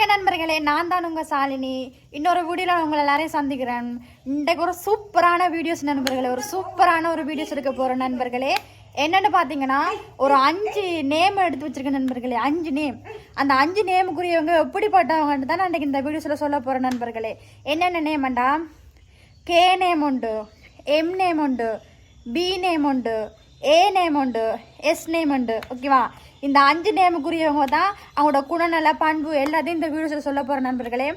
வணக்க நண்பர்களே நான் தான் உங்கள் சாலினி. இன்னொரு வீடியோவில் நான் உங்களை எல்லாரையும் சந்திக்கிறேன். இன்றைக்கு ஒரு சூப்பரான வீடியோஸ் நண்பர்களே ஒரு சூப்பரான ஒரு வீடியோஸ் எடுக்க போகிற நண்பர்களே. என்னென்னு பார்த்தீங்கன்னா ஒரு அஞ்சு நேம் எடுத்து வச்சுருக்கேன் நண்பர்களே அஞ்சு நேம் அந்த அஞ்சு நேமுக்குரியவங்க எப்படிப்பட்டவங்கன்னு தான் அன்றைக்கி இந்த வீடியோஸில் சொல்ல போகிற நண்பர்களே. என்னென்ன நேம்ண்டா கே நேம் உண்டு எம் நேம் உண்டு பி நேம் உண்டு ஏ நேம் உண்டு எஸ் நேம் உண்டு. ஓகேவா இந்த அஞ்சு நேமுக்குரியவங்க தான் அவங்களோட குணநல பண்பு எல்லாத்தையும் இந்த வீடியோஸில் சொல்ல போகிற நண்பர்களே.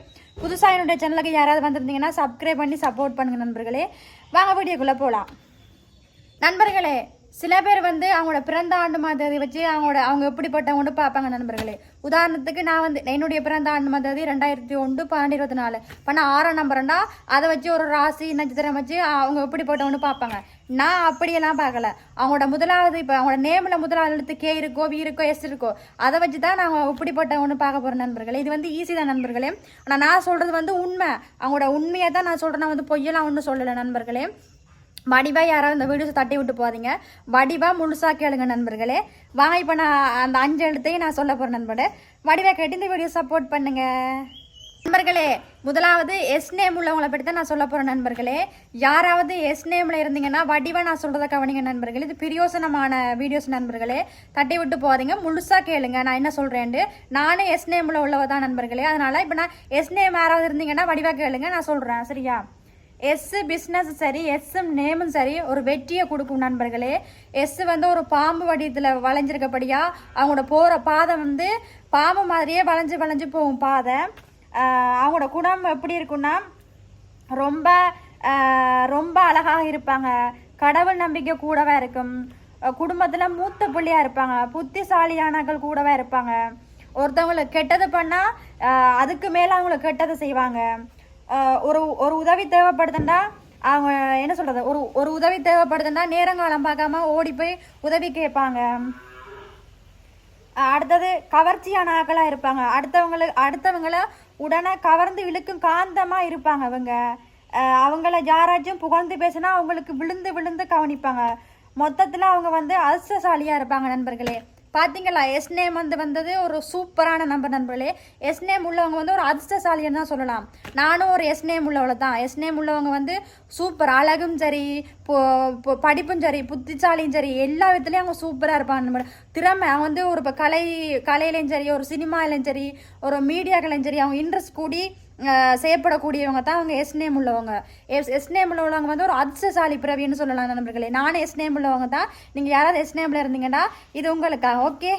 புதுசாக என்னுடைய சேனலுக்கு யாராவது வந்திருந்தீங்கன்னா சப்ஸ்கிரைப் பண்ணி சப்போர்ட் பண்ணுங்கள் நண்பர்களே. வாங்க வீடியோக்குள்ளே போகலாம் நண்பர்களே சில பேர் வந்து அவங்களோட பிறந்த ஆண்டு மாதிரி வச்சு அவங்களோட அவங்க எப்படிப்பட்டவங்கன்னு பார்ப்பாங்க நண்பர்களே. உதாரணத்துக்கு நான் வந்து என்னுடைய பிறந்த ஆண்டு மாதிரி ரெண்டாயிரத்தி ஒன்று பன்னெண்டு இருபத்தி நாலு. இப்போ நான் ஆறாம் நம்பர்ண்டா அதை வச்சு ஒரு ராசி நட்சத்திரம் வச்சு அவங்க எப்படிப்பட்டவங்கன்னு பார்ப்பாங்க. நான் அப்படியெல்லாம் பார்க்கல. அவங்களோட முதலாவது இப்போ அவங்களோட நேமில் முதலாவது எழுத்து கே இருக்கோ வி இருக்கோ எஸ் இருக்கோ அதை வச்சு தான் நான் எப்படிப்பட்டவன்னு பார்க்க போகிறேன் நண்பர்களே. இது வந்து ஈஸி தான் நண்பர்களே. ஆனால் நான் சொல்கிறது வந்து உண்மை. அவங்களோட உண்மையை தான் நான் சொல்கிறேன் நான் வந்து பொய்யெல்லாம் ஒன்றும் சொல்லலை நண்பர்களே. வடிவாக யாராவது இந்த வீடியோஸை தட்டி விட்டு போகாதீங்க. வடிவாக முழுசாக கேளுங்க நண்பர்களே. வாங்க இப்போ நான் அந்த அஞ்சு எழுத்தையும் நான் சொல்ல போகிறேன் நண்பர்களே. வடிவாக கேட்டு இந்த வீடியோ சப்போர்ட் பண்ணுங்க. நண்பர்களே முதலாவது எஸ் நேம் உள்ளவங்களை பற்றி தான் நான் சொல்ல போகிறேன் நண்பர்களே. யாராவது எஸ் நேமில் இருந்தீங்கன்னா வடிவாக நான் சொல்கிறத கவனிங்க நண்பர்களே. இது பிரியோசனமான வீடியோஸ் நண்பர்களே. தட்டி விட்டு போகாதீங்க. முழுசாக கேளுங்க. நான் என்ன சொல்கிறேன்ட்டு நானே எஸ் நேமில் உள்ளவ தான் நண்பர்களே. அதனால் இப்போ நான் எஸ் நேம் யாராவது இருந்தீங்கன்னா வடிவாக கேளுங்க. நான் சொல்கிறேன் சரியா? எஸ்ஸு பிஸ்னஸ் சரி எஸ்ஸும் நேமும் சரி ஒரு வெற்றியை கொடுக்கும் நண்பர்களே. எஸ்ஸு வந்து ஒரு பாம்பு வடிவத்தில் வளைஞ்சிருக்கபடியா அவங்களோட போகிற பாதை வந்து பாம்பு மாதிரியே வளைஞ்சு வளைஞ்சு போகும் பாதை. அவங்களோட குணம் எப்படி இருக்குன்னா ரொம்ப ரொம்ப அழகாக இருப்பாங்க. கடவுள் நம்பிக்கை கூடவே இருக்கும். குடும்பத்தில் மூத்த பிள்ளையாக இருப்பாங்க. புத்திசாலியானவர்கள் கூடவே இருப்பாங்க. ஒருத்தவங்களை கெட்டது பண்ணால் அதுக்கு மேலே அவங்கள கெட்டதை செய்வாங்க. ஒரு ஒரு உதவி தேவைப்படுதுண்டா? அவங்க என்ன சொல்கிறது ஒரு ஒரு உதவி தேவைப்படுதுன்னா நேரங்காலம் பார்க்காம ஓடி போய் உதவி கேட்பாங்க. அடுத்தது கவர்ச்சியான ஆக்களாக இருப்பாங்க. அடுத்தவங்களுக்கு அடுத்தவங்கள உடனே கவர்ந்து இழுக்கும் காந்தமாக இருப்பாங்க அவங்க அவங்கள யாராச்சும் புகழ்ந்து பேசினா அவங்களுக்கு விழுந்து விழுந்து கவனிப்பாங்க. மொத்தத்தில் அவங்க வந்து அதிர்ஷ்டசாலியாக இருப்பாங்க நண்பர்களே. பார்த்தீங்களா எஸ் நேம் வந்து வந்தது ஒரு சூப்பரான நம்பர் நண்பர்களே. எஸ் நேம் உள்ளவங்க வந்து ஒரு அதிர்ஷ்டசாலின்னு தான் சொல்லலாம். நானும் ஒரு எஸ் நேம் உள்ளவளை தான். எஸ் நேம் உள்ளவங்க வந்து சூப்பர் அழகும் சரி படிப்பும் சரி புத்திசாலியும் சரி எல்லா விதத்துலேயும் அவங்க சூப்பராக இருப்பாங்க நம்ம திறமை அவங்க வந்து ஒரு இப்போ கலை கலையிலையும் சரி ஒரு சினிமாலையும் சரி ஒரு மீடியாக்களையும் சரி அவங்க இன்ட்ரெஸ்ட் கூடி செய்யப்படக்கூடியவங்க தான் அவங்க எஸ் நேம் உள்ளவங்க. எஸ் எஸ் நேம் உள்ளவங்க வந்து ஒரு அதிர்ஷ்டசாலி பிறவின்னு சொல்லலாம் நண்பர்களே. நானும் எஸ் நேம் உள்ளவங்க தான். நீங்கள் யாராவது எஸ் நேமில் இருந்தீங்கன்னா இது உங்களுக்கா? ஓகே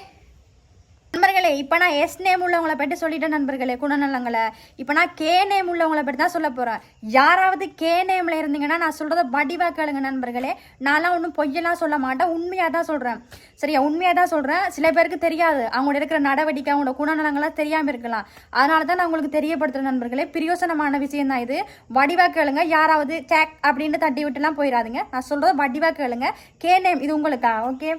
நண்பர்களே இப்போ நான் எஸ் நேம் உள்ளவங்களை பற்றி சொல்லிட்டேன் நண்பர்களே குணநலங்களை இப்போ நான் கே நேம் உள்ளவங்களை பற்றி தான் சொல்ல போகிறேன் யாராவது கே நேமில் இருந்தீங்கன்னா நான் சொல்கிறத வடிவாக கேளுங்க நண்பர்களே. நான்லாம் ஒன்றும் பொய்யெல்லாம் சொல்ல மாட்டேன் உண்மையாக தான் சொல்கிறேன் சரியா உண்மையாக தான் சொல்கிறேன் சில பேருக்கு தெரியாது. அவங்களோட இருக்கிற நடவடிக்கை அவங்களோட குணநலங்கள்லாம் தெரியாமல் இருக்கலாம். அதனால தான் நான் உங்களுக்கு தெரியப்படுத்துகிற நண்பர்களே. பிரியோசனமான விஷயம் தான் இது. வடிவாக கேளுங்க. யாராவது சேக் அப்படின்னு தட்டி விட்டுலாம் போயிடாதுங்க நான் சொல்கிறத வடிவாக கேளுங்க. கே நேம் இது உங்களுக்கா? ஓகே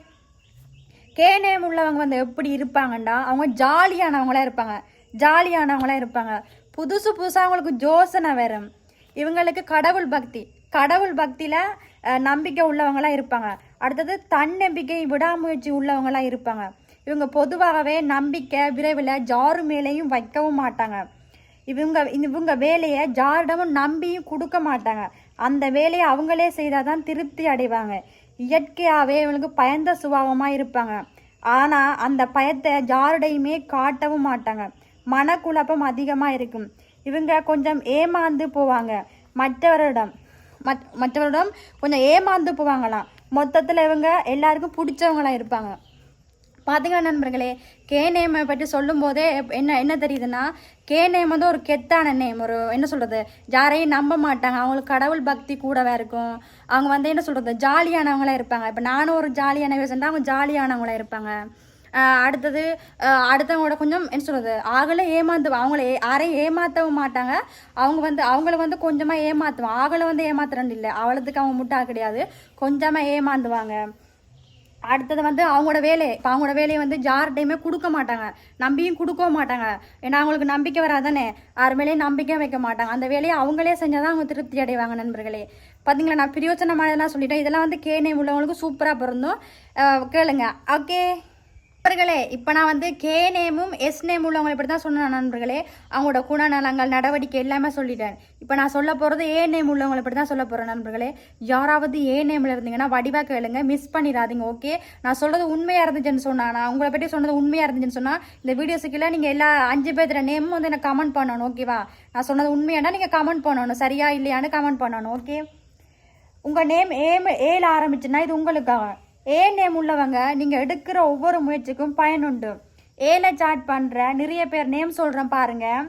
கே நேம் உள்ளவங்க வந்து எப்படி இருப்பாங்கண்டா? அவங்க ஜாலியானவங்களாக இருப்பாங்க. ஜாலியானவங்களாக இருப்பாங்க. புதுசு புதுசாக அவங்களுக்கு ஜோசனை வரும். இவங்களுக்கு கடவுள் பக்தி. கடவுள் பக்தியில் நம்பிக்கை உள்ளவங்களாக இருப்பாங்க. அடுத்தது தன்னம்பிக்கை விடாமுயற்சி உள்ளவங்களாக இருப்பாங்க. இவங்க பொதுவாகவே நம்பிக்கை விரைவில் ஜாரு மேலேயும் வைக்கவும் மாட்டாங்க. இவங்க இவங்க வேலையை ஜாரிடமும் நம்பியும் கொடுக்க மாட்டாங்க. அந்த வேலையை அவங்களே செய்தால் தான் திருப்தி அடைவாங்க. இயற்கையாகவே இவங்களுக்கு பயந்த சுபாவமாக இருப்பாங்க. ஆனால் அந்த பயத்தை யாருடையுமே காட்டவும் மாட்டாங்க. மனக்குழப்பம் அதிகமாக இருக்கும். இவங்க கொஞ்சம் ஏமாந்து போவாங்க. மற்றவரிடம் மத் மற்றவரிடம் கொஞ்சம் ஏமாந்து போவாங்களாம். மொத்தத்தில் இவங்க எல்லாருக்கும் பிடிச்சவங்களாம் இருப்பாங்க. பார்த்தீங்களா நண்பர்களே கே நேமை பற்றி சொல்லும் போதே என்ன என்ன தெரியுதுன்னா கே நேம் வந்து ஒரு கெத்தான நேம் ஒரு என்ன சொல்கிறது யாரையும் நம்ப மாட்டாங்க. அவங்களுக்கு கடவுள் பக்தி கூடவே இருக்கும். அவங்க வந்து என்ன சொல்கிறது ஜாலியானவங்களாக இருப்பாங்க. இப்போ நானும் ஒரு ஜாலியான பேசுனா அவங்க ஜாலியானவங்களா இருப்பாங்க. அடுத்தது அடுத்தவங்களோட கொஞ்சம் என்ன சொல்கிறது ஆகலை ஏமாந்து அவங்கள ஏ- யாரையும் ஏமாற்றவும் மாட்டாங்க. அவங்க வந்து அவங்கள வந்து கொஞ்சமாக ஏமாற்றுவாங்க ஆகலை வந்து ஏமாத்துறன்னு இல்லை அவ்வளோத்துக்கு அவங்க முட்டா கிடையாது. கொஞ்சமாக ஏமாந்துவாங்க. அடுத்தது வந்து அவங்களோட வேலை. இப்போ அவங்களோட வேலையை வந்து யார்கிட்டையுமே கொடுக்க மாட்டாங்க. நம்பியும் கொடுக்கவும் மாட்டாங்க. ஏன்னா அவங்களுக்கு நம்பிக்கை வராதானே? யார் மேலேயும் நம்பிக்கை வைக்க மாட்டாங்க. அந்த வேலையை அவங்களே செஞ்சால் தான் அவங்க திருப்தி அடைவாங்க நண்பர்களே. பார்த்தீங்களா நான் பிரியோச்சனமானதெல்லாம் சொல்லிட்டேன். இதெல்லாம் வந்து கேனே உள்ளவங்களுக்கு சூப்பராக பிறந்தோம் கேளுங்க. ஓகே நண்பர்களே இப்போ நான் வந்து கே நேமும் எஸ் நேம் உள்ளவங்களை இப்படி தான் சொன்னேன் நண்பர்களே. அவங்களோட குணநலங்கள் நடவடிக்கை எல்லாமே சொல்லிட்டேன். இப்போ நான் சொல்ல போகிறது ஏ நேம் உள்ளவங்களை இப்படி தான் சொல்ல போகிறேன் நண்பர்களே. யாராவது ஏ நேமில் இருந்தீங்கன்னா வடிவாக கேளுங்க மிஸ் பண்ணிடாதீங்க ஓகே நான் சொல்கிறது உண்மையாக இருந்துச்சுன்னு சொன்னால் நான் உங்களை பற்றி சொன்னது உண்மையாக இருந்துச்சுன்னு சொன்னால் இந்த வீடியோஸுக்குள்ள நீங்கள் எல்லா அஞ்சு பேர்த்துல நேமும் வந்து எனக்கு கமெண்ட் பண்ணணும் ஓகேவா நான் சொன்னது உண்மையானா நீங்கள் கமெண்ட் பண்ணணும் சரியா இல்லையான்னு கமெண்ட் பண்ணணும் ஓகே உங்கள் நேம் ஏம் ஏல ஆரம்பிச்சுன்னா இது உங்களுக்காக. ஏ நேம் உள்ளவங்க? நீங்கள் எடுக்கிற ஒவ்வொரு முயற்சிக்கும் பயனுண்டு ஏல சாட் பண்ணுற நிறைய பேர் நேம் சொல்கிறேன் பாருங்கள்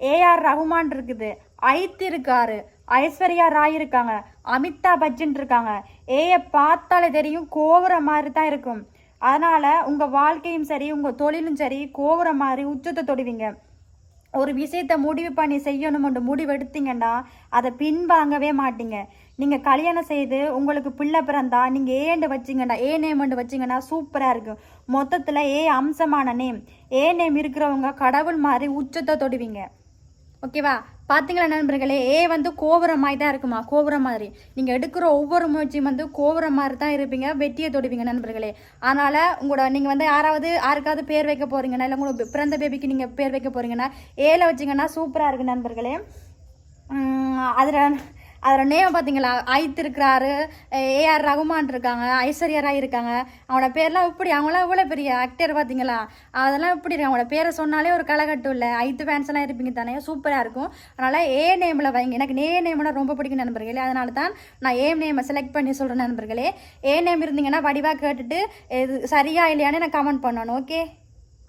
ஏஆர் ரகுமான் இருக்குது. ஐத் இருக்காரு. ஐஸ்வர்யா ராய் இருக்காங்க. அமிதாப் பச்சன் இருக்காங்க. ஏயை பார்த்தாலே தெரியும் கோவுற மாதிரி தான் இருக்கும். அதனால் உங்கள் வாழ்க்கையும் சரி உங்கள் தொழிலும் சரி கோவுற மாதிரி உச்சத்தை தொடுவீங்க. ஒரு விஷயத்தை முடிவு பண்ணி செய்யணும்னு முடிவு எடுத்தீங்கன்னா அதை பின்வாங்கவே மாட்டீங்க. நீங்கள் கல்யாணம் செய்து உங்களுக்கு பிள்ளை பிறந்தா நீங்கள் ஏண்டு வச்சிங்கன்னா ஏ நேம்னு வச்சிங்கன்னா சூப்பராக இருக்கும். மொத்தத்தில் ஏ அம்சமான நேம் ஏ நேம் இருக்கிறவங்க கடவுள் மாதிரி உச்சத்தை தொடுவீங்க. ஓகேவா பார்த்தீங்களா நண்பர்களே ஏ வந்து கோபுரம் மாதிரி தான் இருக்குமா? கோபுரம் மாதிரி. நீங்கள் எடுக்கிற ஒவ்வொரு முயற்சியும் வந்து கோபுரம் மாதிரி தான் இருப்பீங்க வெட்டியை தொடுவீங்க நண்பர்களே. அதனால் உங்களோட நீங்கள் வந்து யாராவது யாருக்காவது பேர் வைக்க போகிறீங்கன்னா இல்லை உங்களோட பிறந்த பேபிக்கு நீங்கள் பேர் வைக்க போகிறீங்கன்னா ஏல வச்சிங்கன்னா சூப்பராக இருக்குது நண்பர்களே. அதில் அதில் நேம் பார்த்தீங்களா ஐத் இருக்கிறாரு. ஏஆர் ரகுமான் இருக்காங்க. ஐஸ்வர்யா ராய் இருக்காங்க. அவனோட பேர்லாம் இப்படி அவங்களாம் இவ்வளோ பெரிய ஆக்டர் பார்த்தீங்களா அதெல்லாம் இப்படி இருக்கு அவனோட பேரை சொன்னாலே ஒரு களைகட்டும் இல்லை. ஐத்து ஃபேன்ஸ் எல்லாம் இருப்பீங்க தானே? சூப்பராக இருக்கும். அதனால் ஏ நேமில் வைங்க. எனக்கு ஏ நேம்னா ரொம்ப பிடிக்கும் நண்பர்களே. அதனால தான் நான் ஏ நேமை செலக்ட் பண்ணி சொல்கிறேன் நண்பர்களே. ஏ நேம் இருந்தீங்கன்னா வடிவாக கேட்டுட்டு இது சரியா இல்லையான்னு நான் கமெண்ட் பண்ணணும் ஓகே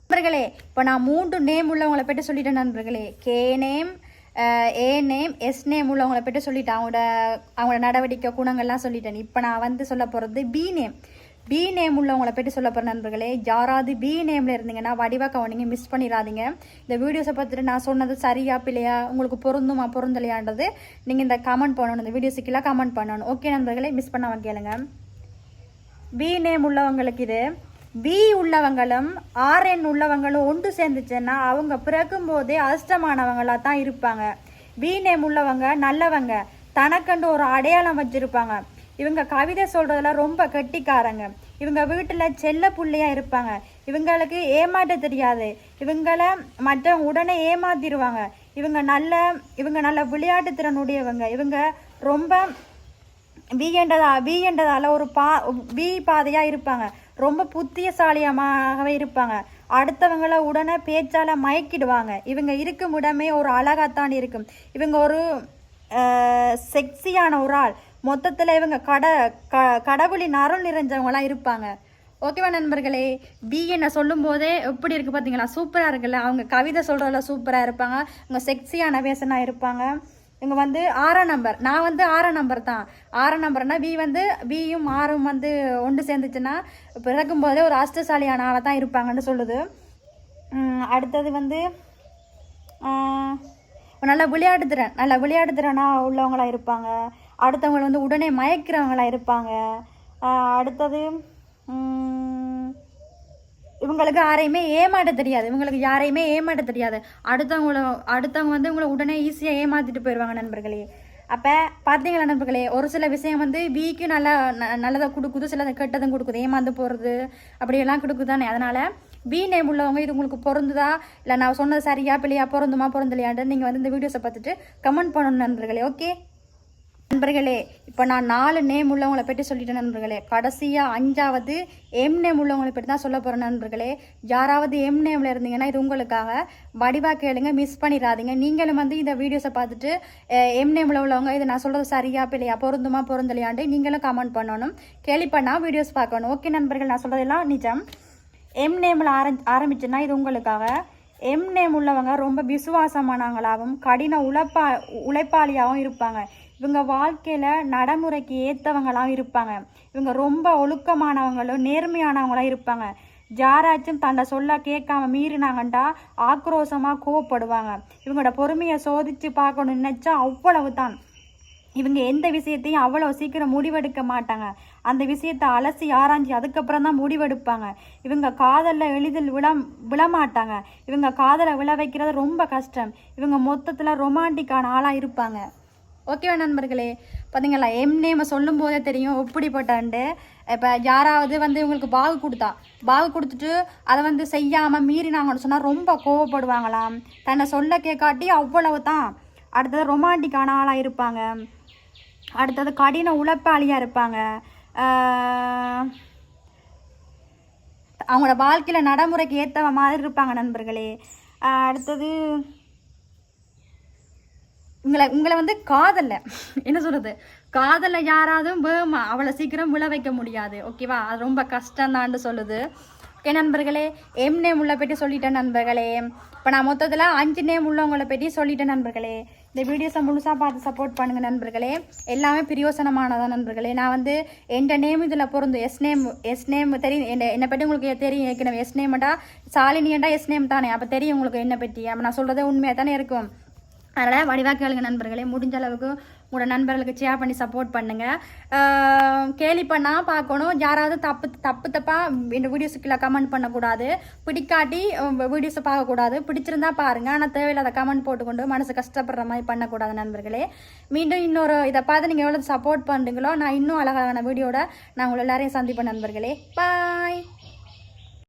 நண்பர்களே இப்போ நான் மூன்று நேம் உள்ளவங்களை பற்றி சொல்லிட்டேன் நண்பர்களே. K name A name S name உள்ளவங்களை பற்றி சொல்லிட்டேன் அவங்களோட அவங்களோட நடவடிக்கை குணங்கள்லாம் சொல்லிட்டேன் இப்போ நான் வந்து சொல்ல போகிறது பி நேம் பி நேம் உள்ளவங்களை பற்றி சொல்ல போகிற நண்பர்களே யாராவது பி நேமில் இருந்தீங்கன்னா வடிவாக கவனிங்க மிஸ் பண்ணிடாதீங்க. இந்த வீடியோஸை பார்த்துட்டு நான் சொன்னது சரியா பிள்ளையா உங்களுக்கு பொருந்துமா பொருந்தலையான்றது நீங்கள் இந்த கமெண்ட் பண்ணணும் இந்த வீடியோஸுக்கெல்லாம் கமெண்ட் பண்ணணும். ஓகே நண்பர்களே மிஸ் பண்ணாமல் கேளுங்க. பி நேம் உள்ளவங்களுக்கு இது பி உள்ளவங்களும் ஆர்என் உள்ளவங்களும் ஒன்று சேர்ந்துச்சுன்னா அவங்க பிறக்கும் போதே அதிர்ஷ்டமானவங்களாக தான் இருப்பாங்க. பி நேம் உள்ளவங்க நல்லவங்க. தனக்கண்டு ஒரு அடையாளம் வச்சுருப்பாங்க. இவங்க கவிதை சொல்றதுல ரொம்ப கெட்டிக்காரங்க. இவங்க வீட்டில் செல்ல புள்ளையாக இருப்பாங்க. இவங்களுக்கு ஏமாற்ற தெரியாது. இவங்களை மற்றவங்க உடனே ஏமாத்திடுவாங்க. இவங்க நல்ல இவங்க நல்ல விளையாட்டு திறனுடையவங்க இவங்க ரொம்ப பி என்றதா பி என்றதால ஒரு பா பி பாதையாக இருப்பாங்க. ரொம்ப புத்தியசாலியமாகவே இருப்பாங்க. அடுத்தவங்கள உடனே பேச்சால் மயக்கிடுவாங்க. இவங்க இருக்கும் இடமே ஒரு அழகாத்தான் இருக்கும். இவங்க ஒரு செக்ஸியான ஒரு ஆள். மொத்தத்தில் இவங்க கட க கடவுளின் அருள் நிறைஞ்சவங்களாம் இருப்பாங்க. ஓகேவா நண்பர்களே? பி என்னை சொல்லும் போதே எப்படி இருக்குது பார்த்தீங்களா சூப்பராக இருக்குல்ல? அவங்க கவிதை சொல்கிறதுல சூப்பராக இருப்பாங்க. அவங்க செக்ஸியான பேசனாக இருப்பாங்க. இவங்க வந்து ஆறாம் நம்பர் நான் வந்து ஆறாம் நம்பர் தான். ஆறாம் நம்பர்னா வி வந்து வியும் ஆறும் வந்து ஒன்று சேர்ந்துச்சுன்னா பிறக்கும் போதே ஒரு அஷ்டசாலியான ஆளாக தான் இருப்பாங்கன்னு சொல்லுது. அடுத்தது வந்து நல்லா விளையாட்டு திறன் நல்லா விளையாட்டு திறனாக உள்ளவங்களாக இருப்பாங்க. அடுத்தவங்களை வந்து உடனே மயக்கிறவங்களா இருப்பாங்க. அடுத்தது இவங்களுக்கு யாரையுமே ஏமாட்ட தெரியாது. இவங்களுக்கு யாரையுமே ஏமாட்ட தெரியாது. அடுத்தவங்கள அடுத்தவங்க வந்து இவங்களை உடனே ஈஸியாக ஏமாத்திட்டு போயிடுவாங்க நண்பர்களே. அப்போ பார்த்தீங்களா நண்பர்களே ஒரு சில விஷயம் வந்து வீக்கு நல்லா ந- நல்லதை கொடுக்குது சிலதை கெட்டதும் கொடுக்குது. ஏமாந்து போகிறது அப்படியெல்லாம் கொடுக்குது தானே அதனால் பி நேம் உள்ளவங்க இது உங்களுக்கு பொருந்துதா? இல்லை நான் சொன்னது சரியா பிள்ளையா பொருந்துமா பொருந்தலையான்ட்டு நீங்கள் வந்து இந்த வீடியோஸை பார்த்துட்டு கமெண்ட் பண்ணணும் நண்பர்களே ஓகே நண்பர்களே இப்போ நான் நாலு நேம் உள்ளவங்களை பற்றி சொல்லிட்டேன் நண்பர்களே. கடைசியாக அஞ்சாவது எம் நேம் உள்ளவங்களை பற்றி தான் சொல்ல போகிறேன் நண்பர்களே. யாராவது எம் நேமில் இருந்தீங்கன்னா இது உங்களுக்காக. வடிவாக கேளுங்க மிஸ் பண்ணிடாதீங்க. நீங்களும் வந்து இந்த வீடியோஸை பார்த்துட்டு எம் நேமில் உள்ளவங்க இதை நான் சொல்கிறது சரியா பிள்ளையா பொருந்துமா பொருந்தலையாண்டு நீங்களும் கமெண்ட் பண்ணணும். கேள்வி பண்ணால் வீடியோஸ் பார்க்கணும். ஓகே நண்பர்கள் நான் சொல்கிறதெல்லாம் நிஜம். எம் நேமில் ஆரம் ஆரம்பிச்சுன்னா இது உங்களுக்காக. எம் நேம் உள்ளவங்க ரொம்ப விசுவாசமானவங்களாகவும் கடின உழைப்பா உழைப்பாளியாகவும் இருப்பாங்க. இவங்க வாழ்க்கையில் நடைமுறைக்கு ஏற்றவங்களாம் இருப்பாங்க. இவங்க ரொம்ப ஒழுக்கமானவங்களும் நேர்மையானவங்களாக இருப்பாங்க. யாராச்சும் தன்னை சொல்ல கேட்காம மீறினாங்கண்டா ஆக்ரோஷமாக கோவப்படுவாங்க. இவங்களோட பொறுமையை சோதித்து பார்க்கணும்னு நினச்சா அவ்வளவு தான் இவங்க எந்த விஷயத்தையும் அவ்வளோ சீக்கிரம் முடிவெடுக்க மாட்டாங்க. அந்த விஷயத்தை அலசி ஆராய்ஞ்சி அதுக்கப்புறம் தான் முடிவெடுப்பாங்க. இவங்க காதலில் எளிதில் விழ விழமாட்டாங்க. இவங்க காதலை விழ வைக்கிறது ரொம்ப கஷ்டம். இவங்க மொத்தத்தில் ரொமான்டிக்கான ஆளாக இருப்பாங்க. ஓகேவா நண்பர்களே. பார்த்தீங்களா எம் நேமை சொல்லும் போதே தெரியும் எப்படிப்பட்டான்ட்டு இப்போ யாராவது வந்து உங்களுக்கு பாகு கொடுத்தா பாகு கொடுத்துட்டு அதை வந்து செய்யாமல் மீறினாங்கன்னு சொன்னால் ரொம்ப கோவப்படுவாங்களாம். தன்னை சொல்ல கேட்காட்டி அவ்வளவு தான் அடுத்தது ரொமான்டிக்கான ஆளாக இருப்பாங்க. அடுத்தது கடின உழைப்பாளியாக இருப்பாங்க. அவங்களோட வாழ்க்கையில் நடைமுறைக்கு ஏற்ற மாதிரி இருப்பாங்க நண்பர்களே. அடுத்தது உங்களை உங்களை வந்து காதலில். என்ன சொல்கிறது காதலில் யாராவது வேமா. அவளை சீக்கிரம் விழ வைக்க முடியாது. ஓகேவா அது ரொம்ப கஷ்டம்தான்னு சொல்லுது. ஓகே நண்பர்களே எம் நேம் உள்ள பற்றி சொல்லிட்டேன் நண்பர்களே. இப்போ நான் மொத்தத்தில் அஞ்சு நேம் உள்ளவங்களை பற்றி சொல்லிட்டேன் நண்பர்களே. இந்த வீடியோஸை முழுசாக பார்த்து சப்போர்ட் பண்ணுங்கள் நண்பர்களே. எல்லாமே பிரியோசனமானதான் நண்பர்களே. நான் வந்து எந்த நேம் இதில் பொருந்தும். எஸ் நேம் எஸ் நேம் தெரியும். என்ன என்னை பற்றி உங்களுக்கு தெரியும். ஏற்கனவே எஸ் நேம்டா சாலினியண்டா எஸ் நேம் தானே. அப்போ தெரியும் உங்களுக்கு என்ன பற்றி அப்போ நான் சொல்கிறதே உண்மையாக தானே இருக்கும். அதனால் வடிவா கேளுங்க நண்பர்களே முடிஞ்ச அளவுக்கு உங்களோட நண்பர்களுக்கு ஷேர் பண்ணி சப்போர்ட் பண்ணுங்கள் கேலி பண்ணால் பார்க்கணும். யாராவது தப்பு தப்பு தப்பாக இந்த வீடியோஸுக்குள்ள கமெண்ட் பண்ணக்கூடாது. பிடிக்காட்டி வீடியோஸை பார்க்கக்கூடாது. பிடிச்சிருந்தா பாருங்கள் ஆனால் தேவையில்லாத கமெண்ட் போட்டுக்கொண்டு மனசு கஷ்டப்படுற மாதிரி பண்ணக்கூடாது நண்பர்களே. மீண்டும் இன்னொரு இதை பார்த்து நீங்கள் எவ்வளோ சப்போர்ட் பண்ணுறீங்களோ நான் இன்னும் அழகான வீடியோட நான் உங்களை எல்லாரையும் சந்திப்பேன் நண்பர்களே. பாய்